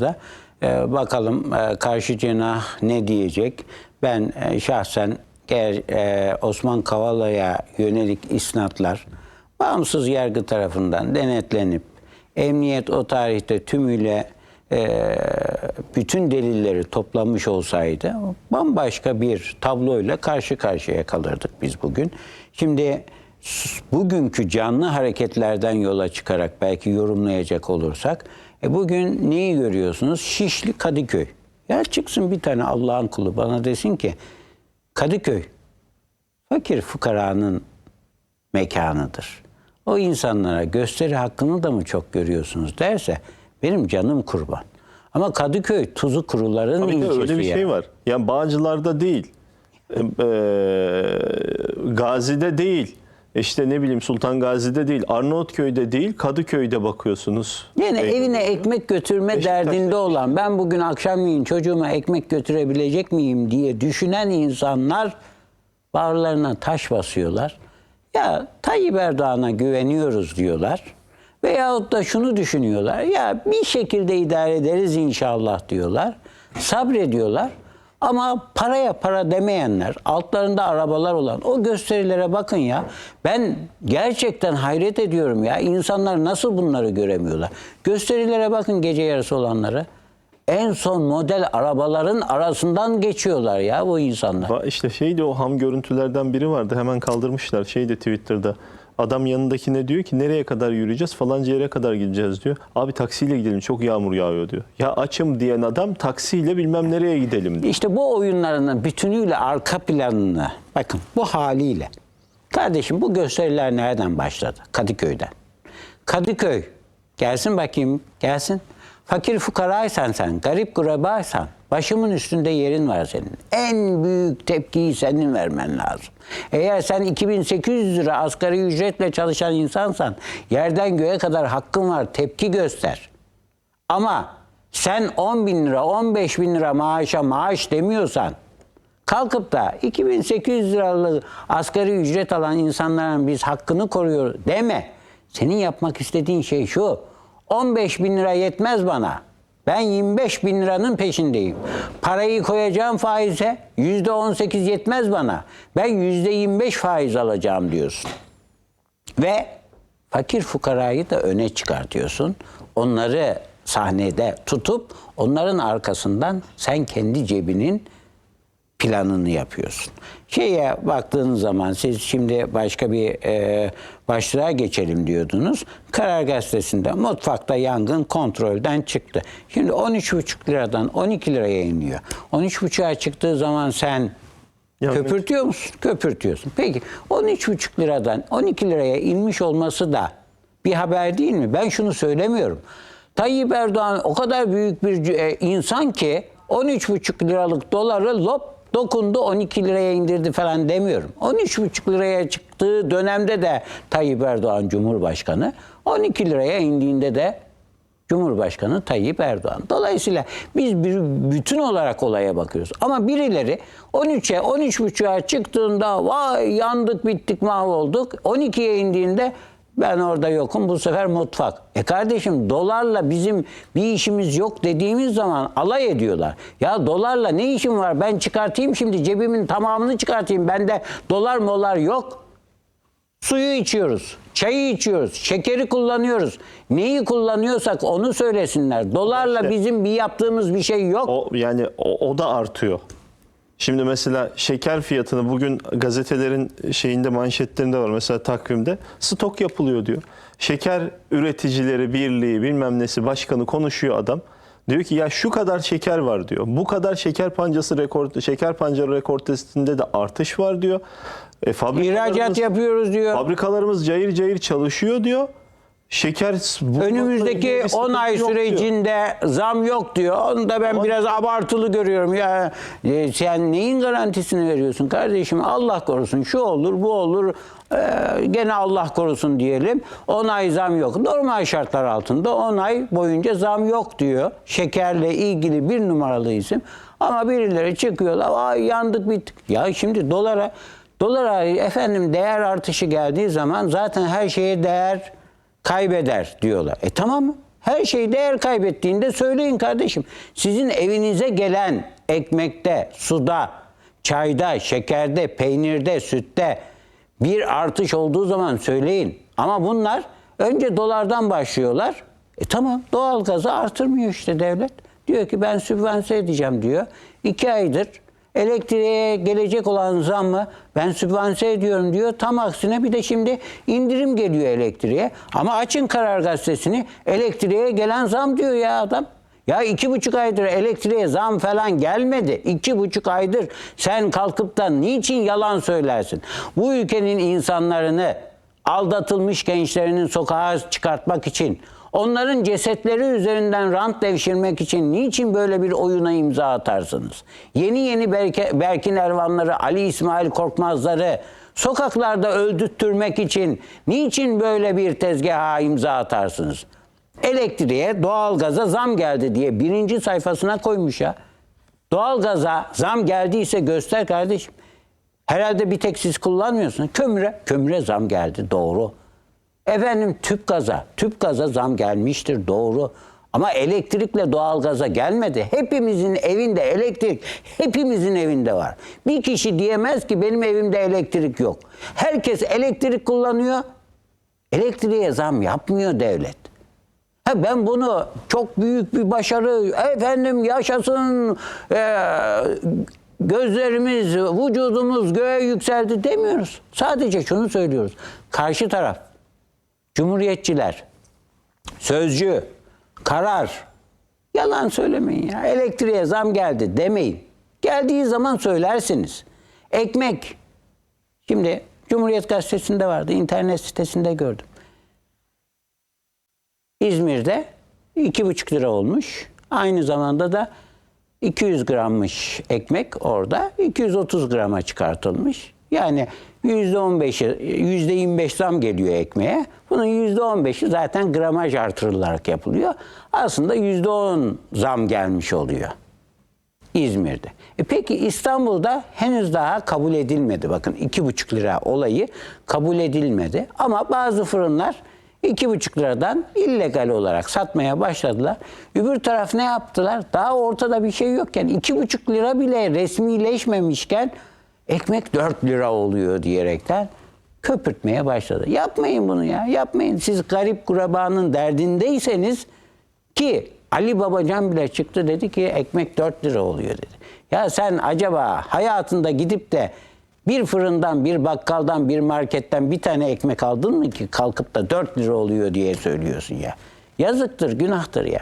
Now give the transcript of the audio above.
da e, bakalım e, karşı cenah ne diyecek. Ben e, şahsen eğer e, Osman Kavala'ya yönelik isnatlar bağımsız yargı tarafından denetlenip emniyet o tarihte tümüyle e, bütün delilleri toplamış olsaydı bambaşka bir tabloyla karşı karşıya kalırdık biz bugün. Şimdi bugünkü canlı hareketlerden yola çıkarak belki yorumlayacak olursak e bugün neyi görüyorsunuz? Şişli Kadıköy. Ya çıksın bir tane Allah'ın kulu bana desin ki Kadıköy fakir fukaranın mekanıdır. O insanlara gösteri hakkını da mı çok görüyorsunuz derse benim canım kurban. Ama Kadıköy tuzu kuruların de ilçesi öyle bir ya. şey var. Yani Bağcılar'da değil, e, e, Gazi'de değil, işte ne bileyim Sultan Gazi'de değil, Arnavutköy'de değil, Kadıköy'de bakıyorsunuz. Yine E, evine ekmek götürme Beşiktaş'ta derdinde olan ben bugün akşamleyin çocuğuma ekmek götürebilecek miyim diye düşünen insanlar bağırlarına taş basıyorlar. Ya Tayyip Erdoğan'a güveniyoruz diyorlar. Veyahut da şunu düşünüyorlar. Ya bir şekilde idare ederiz inşallah diyorlar. Sabrediyorlar. Ama paraya para demeyenler, altlarında arabalar olan o gösterilere bakın ya. Ben gerçekten hayret ediyorum ya. İnsanlar nasıl bunları göremiyorlar? Gösterilere bakın gece yarısı olanları. En son model arabaların arasından geçiyorlar ya bu insanlar. İşte şeydi o ham görüntülerden biri vardı. Hemen kaldırmışlar şeyde Twitter'da. Adam yanındakine diyor ki nereye kadar yürüyeceğiz? Falanca yere kadar gideceğiz diyor. Abi taksiyle gidelim çok yağmur yağıyor diyor. Ya açım diyen adam taksiyle bilmem nereye gidelim diyor. İşte bu oyunlarının bütünüyle arka planını bakın bu haliyle. Kardeşim bu gösteriler nereden başladı? Kadıköy'den. Kadıköy gelsin bakayım gelsin. Fakir fukaraysan sen, garip gurabaysan başımın üstünde yerin var senin. En büyük tepkiyi senin vermen lazım. Eğer sen 2800 lira asgari ücretle çalışan insansan yerden göğe kadar hakkın var tepki göster. Ama sen 10 bin lira, 15 bin lira maaşa maaş demiyorsan kalkıp da 2800 liralık asgari ücret alan insanların biz hakkını koruyor deme. Senin yapmak istediğin şey şu. 15 bin lira yetmez bana. Ben 25 bin liranın peşindeyim. Parayı koyacağım faize yüzde 18 yetmez bana. Ben yüzde 25 faiz alacağım diyorsun. Ve fakir fukarayı da öne çıkartıyorsun. Onları sahnede tutup onların arkasından sen kendi cebinin planını yapıyorsun. Şeye baktığınız zaman siz şimdi başka bir e, başlığa geçelim diyordunuz. Karar Gazetesi'nde mutfakta yangın kontrolden çıktı. Şimdi 13,5 liradan 12 liraya iniyor. 13,5'a çıktığı zaman sen Ya köpürtüyor musun? Köpürtüyorsun. Peki 13,5 liradan 12 liraya inmiş olması da bir haber değil mi? Ben şunu söylemiyorum. Tayyip Erdoğan o kadar büyük bir e, insan ki 13,5 liralık doları lop dokundu 12 liraya indirdi falan demiyorum. 13,5 liraya çıktığı dönemde de Tayyip Erdoğan Cumhurbaşkanı 12 liraya indiğinde de Cumhurbaşkanı Tayyip Erdoğan. Dolayısıyla biz bir bütün olarak olaya bakıyoruz. Ama birileri 13'e 13.5'a çıktığında vay yandık bittik mahvolduk. 12'ye indiğinde ben orada yokum bu sefer mutfak. E kardeşim dolarla bizim bir işimiz yok dediğimiz zaman alay ediyorlar. Ya dolarla ne işim var ben çıkartayım şimdi cebimin tamamını çıkartayım. Bende dolar molar yok. Suyu içiyoruz, çayı içiyoruz, şekeri kullanıyoruz. Neyi kullanıyorsak onu söylesinler. Dolarla İşte- bizim bir yaptığımız bir şey yok. O yani o, o da artıyor. Şimdi mesela şeker fiyatını bugün gazetelerin şeyinde manşetlerinde var mesela takvimde stok yapılıyor diyor. Şeker üreticileri birliği bilmem nesi başkanı konuşuyor adam. Diyor ki ya şu kadar şeker var diyor. Bu kadar şeker pancası rekor şeker pancarı rekor testinde de artış var diyor. E, fabrikalarımız, İhracat yapıyoruz diyor. fabrikalarımız cayır cayır çalışıyor diyor. Şeker Önümüzdeki bir 10 sıkıntı ay sürecinde zam yok diyor. Onu da ben biraz abartılı görüyorum. Ya e, sen neyin garantisini veriyorsun kardeşim? Allah korusun şu olur bu olur. Ee, gene Allah korusun diyelim. 10 ay zam yok. Normal şartlar altında 10 ay boyunca zam yok diyor. Şekerle ilgili bir numaralı isim. Ama birileri çıkıyorlar. Ay yandık bittik. Ya şimdi dolara dolara efendim değer artışı geldiği zaman zaten her şeye değer kaybeder diyorlar. E tamam mı? Her şey değer kaybettiğinde söyleyin kardeşim. Sizin evinize gelen ekmekte, suda, çayda, şekerde, peynirde, sütte bir artış olduğu zaman söyleyin. Ama bunlar önce dolardan başlıyorlar. E tamam doğalgazı artırmıyor işte devlet. Diyor ki ben sübvanse edeceğim diyor. İki aydır elektriğe gelecek olan zammı ben sübvanse ediyorum diyor. Tam aksine bir de şimdi indirim geliyor elektriğe. Ama açın karar gazetesini elektriğe gelen zam diyor ya adam. Ya iki buçuk aydır elektriğe zam falan gelmedi. İki buçuk aydır sen kalkıp da niçin yalan söylersin? Bu ülkenin insanlarını aldatılmış gençlerinin sokağa çıkartmak için, onların cesetleri üzerinden rant devşirmek için niçin böyle bir oyuna imza atarsınız? Yeni yeni Berke, Berkin Ervanları, Ali İsmail Korkmazları sokaklarda öldürttürmek için niçin böyle bir tezgaha imza atarsınız? Elektriğe, doğalgaza zam geldi diye birinci sayfasına koymuş ya. Doğalgaza zam geldiyse göster kardeşim. Herhalde bir tek siz kullanmıyorsunuz. Kömüre, kömüre zam geldi doğru. Efendim tüp gaza, tüp gaza zam gelmiştir doğru. Ama elektrikle doğalgaza gelmedi. Hepimizin evinde elektrik, hepimizin evinde var. Bir kişi diyemez ki benim evimde elektrik yok. Herkes elektrik kullanıyor. Elektriğe zam yapmıyor devlet. Ha ben bunu çok büyük bir başarı, efendim yaşasın, eee, gözlerimiz, vücudumuz göğe yükseldi demiyoruz. Sadece şunu söylüyoruz. Karşı taraf, cumhuriyetçiler, sözcü, karar, yalan söylemeyin ya. Elektriğe zam geldi demeyin. Geldiği zaman söylersiniz. Ekmek, şimdi Cumhuriyet Gazetesi'nde vardı, internet sitesinde gördüm. İzmir'de 2,5 lira olmuş. Aynı zamanda da 200 grammış ekmek orada 230 grama çıkartılmış. Yani %15'i, %25 zam geliyor ekmeğe. Bunun %15'i zaten gramaj artırılarak yapılıyor. Aslında %10 zam gelmiş oluyor. İzmir'de. E peki İstanbul'da henüz daha kabul edilmedi. Bakın iki buçuk lira olayı kabul edilmedi. Ama bazı fırınlar iki buçuk liradan illegal olarak satmaya başladılar. Öbür taraf ne yaptılar? Daha ortada bir şey yokken iki buçuk lira bile resmileşmemişken ekmek 4 lira oluyor diyerekten köpürtmeye başladı. Yapmayın bunu ya. Yapmayın. Siz garip kurabanın derdindeyseniz ki Ali Babacan bile çıktı dedi ki ekmek 4 lira oluyor dedi. Ya sen acaba hayatında gidip de bir fırından, bir bakkaldan, bir marketten bir tane ekmek aldın mı ki kalkıp da 4 lira oluyor diye söylüyorsun ya. Yazıktır, günahtır ya.